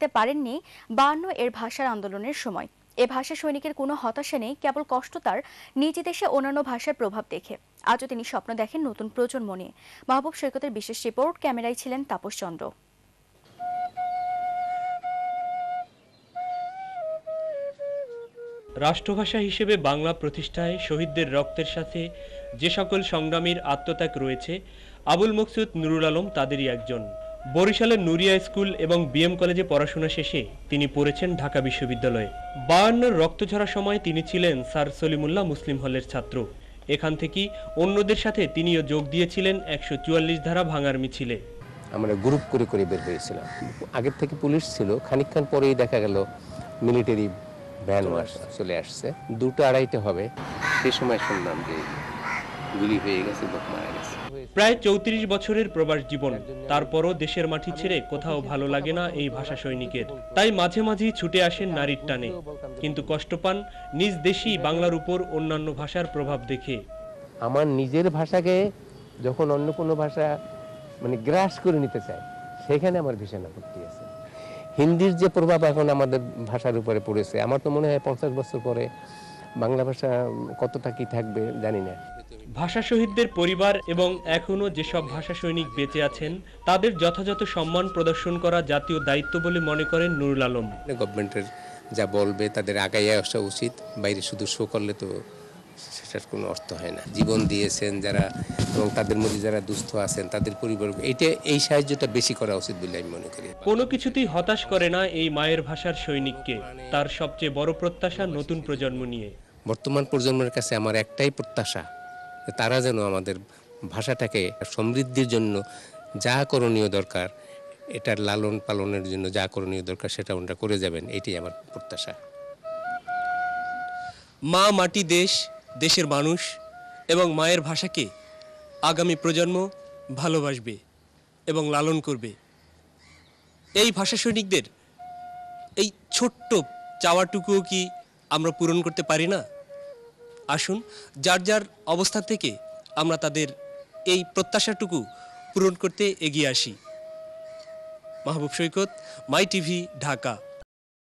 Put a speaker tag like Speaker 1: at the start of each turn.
Speaker 1: রাখতে পারেননি বায়ান্ন এর ভাষার আন্দোলনের সময়। এ ভাষা সৈনিকের কোনো হতাশা নেই, কেবল কষ্ট তার নিজ দেশে অন্যান্য ভাষার প্রভাব দেখে। আজও তিনি স্বপ্ন দেখেন নতুন প্রজন্ম নিয়ে। মাহবুব সৈকতের বিশেষ রিপোর্ট, ক্যামেরায় ছিলেন তাপস চন্দ্র।
Speaker 2: রাষ্ট্রভাষা হিসেবে বাংলা প্রতিষ্ঠায় শহীদদের রক্তের সাথে যে সকল সংগ্রামীর আত্মত্যাগ রয়েছে, আবুল মকসুদ নুরুল আলম তাদেরই একজন। বরিশালের নুরিয়া স্কুল এবং বিএম কলেজে পড়াশোনা শেষে তিনি পড়েছেন ঢাকা বিশ্ববিদ্যালয়ে। বায়ান্নর রক্তঝরা সময় তিনি ছিলেন স্যার সলিমুল্লাহ মুসলিম হলের ছাত্র। এখান থেকেই অন্যদের সাথে তিনিও যোগ দিয়েছিলেন একশো চুয়াল্লিশ ধারা ভাঙার মিছিলে।
Speaker 3: আমরা গ্রুপ করে করে বের হয়েছিলাম। আগের থেকে পুলিশ ছিল। খানিকক্ষণ পরেই দেখা গেল মিলিটারি ভ্যান চলে আসছে। দুটো আড়াইটে হবে। সে সময় শুনলাম যে গুলি হয়ে গেছে লোক মারা গেছে।
Speaker 2: প্রায় চৌত্রিশ বছরের প্রবাস জীবন। তারপরও দেশের মাটি ছেড়ে কোথাও ভালো লাগে না এই ভাষা সৈনিকের। তাই মাঝে মাঝেই ছুটে আসেন নারীর টানে। কিন্তু কষ্ট পান নিজ দেশই বাংলার উপর অন্যান্য ভাষার প্রভাব দেখে।
Speaker 3: আমার নিজের ভাষাকে যখন অন্য কোনো ভাষা মানে গ্রাস করে নিতে চায় সেখানে আমার ভীষণ আপত্তি আছে। হিন্দির যে প্রভাব এখন আমাদের ভাষার উপরে পড়েছে আমার তো মনে হয় পঞ্চাশ বছর পরে বাংলা ভাষা কতটা কি থাকবে জানি না।
Speaker 2: ভাষা শহীদদের পরিবার এবং এখনও যেসব ভাষা সৈনিক বেঁচে আছেন তাদের যথাযথ সম্মান প্রদর্শন করা জাতীয় দায়িত্ব বলে মনে করেন নুরুল আলম।
Speaker 3: গভর্নমেন্টের যা বলবে তাদের আগাইয়া আসা উচিত। বাইরে শুধু শো করলে তো সেটার কোনো অর্থ হয় না। জীবন দিয়েছেন যারা এবং তাদের মধ্যে যারা দুস্থ আছেন তাদের পরিবার এটা এই সাহায্যটা বেশি করা উচিত বলে আমি মনে করি।
Speaker 2: কোনো কিছুতেই হতাশ করে না এই মায়ের ভাষার সৈনিককে তার সবচেয়ে বড় প্রত্যাশা নতুন প্রজন্ম নিয়ে।
Speaker 3: বর্তমান প্রজন্মের কাছে আমার একটাই প্রত্যাশা তারা যেন আমাদের ভাষাটাকে সমৃদ্ধির জন্য যা করণীয় দরকার, এটার লালন পালনের জন্য যা করণীয় দরকার সেটা ওনারা করে যাবেন, এটাই আমার প্রত্যাশা।
Speaker 4: মা মাটি দেশ, দেশের মানুষ এবং মায়ের ভাষাকে আগামী প্রজন্ম ভালোবাসবে এবং লালন করবে। এই ভাষা সৈনিকদের এই ছোট্ট চাওয়াটুকুও কি আমরা পূরণ করতে পারি না? আসুন, যার যার অবস্থান থেকে আমরা তাদের এই প্রত্যাশাটুকু পূরণ করতে এগিয়ে আসি। মাহবুব সৈকত মাই টিভি ঢাকা